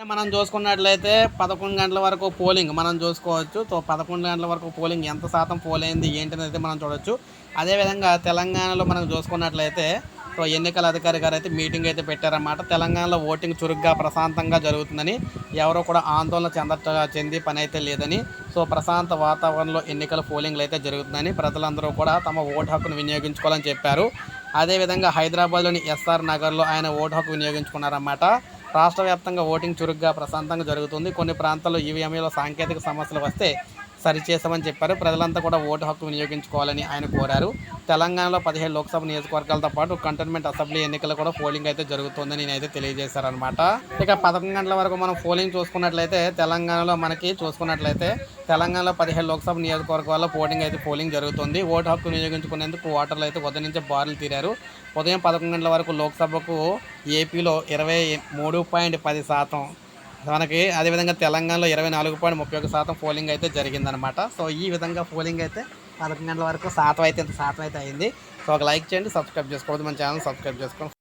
మనం చూసుకున్నట్లయితే పదకొండు గంటల వరకు పోలింగ్ మనం చూసుకోవచ్చు. సో పదకొండు గంటల వరకు పోలింగ్ ఎంత శాతం పోల్ అయింది ఏంటనేది మనం చూడొచ్చు. అదేవిధంగా తెలంగాణలో మనం చూసుకున్నట్లయితే సో ఎన్నికల అధికారి గారు అయితే మీటింగ్ అయితే పెట్టారన్నమాట. తెలంగాణలో ఓటింగ్ చురుగ్గా ప్రశాంతంగా జరుగుతుందని ఎవరో కూడా ఆందోళన చెంద చెంది పని అయితే లేదని సో ప్రశాంత వాతావరణంలో ఎన్నికల పోలింగ్లు అయితే జరుగుతుందని ప్రజలందరూ కూడా తమ ఓటు హక్కును వినియోగించుకోవాలని చెప్పారు. అదేవిధంగా హైదరాబాద్లోని ఎస్ఆర్ నగర్లో ఆయన ఓటు హక్కు వినియోగించుకున్నారన్నమాట. రాష్ట్ర వ్యాప్తంగా ఓటింగ్ చురుగ్గా ప్రశాంతంగా జరుగుతుంది. కొన్ని ప్రాంతాల్లో ఈవీఎంలో సాంకేతిక సమస్యలు వస్తే సరిచేసామని చెప్పారు. ప్రజలంతా కూడా ఓటు హక్కు వినియోగించుకోవాలని ఆయన కోరారు. తెలంగాణలో పదిహేడు లోక్సభ నియోజకవర్గాలతో పాటు కంటోన్మెంట్ అసెంబ్లీ ఎన్నికలు కూడా పోలింగ్ అయితే జరుగుతుందని నేనైతే తెలియజేశారనమాట ఇక పదకొండు గంటల వరకు మనం పోలింగ్ చూసుకున్నట్లయితే తెలంగాణలో మనకి చూసుకున్నట్లయితే తెలంగాణలో పదిహేడు లోక్సభ నియోజకవర్గాల్లో పోలింగ్ అయితే పోలింగ్ జరుగుతుంది. ఓటు హక్కు వినియోగించుకునేందుకు ఓటర్లు అయితే ఉదయం నుంచి బారులు తీరారు. ఉదయం పదకొండు గంటల వరకు లోక్సభకు ఏపీలో ఇరవై మూడు పాయింట్ పది శాతం మనకి అదేవిధంగా తెలంగాణలో ఇరవై నాలుగు పాయింట్ ముప్పై ఒక శాతం పోలింగ్ అయితే జరిగిందనమాట సో ఈ విధంగా పోలింగ్ అయితే పదకొండు గంటల వరకు శాతం అయితే ఇంత శాతం అయితే అయింది. సో ఒక లైక్ చేయండి సబ్స్క్రైబ్ చేసుకోవద్దు మన ఛానల్ సబ్స్క్రైబ్ చేసుకోండి.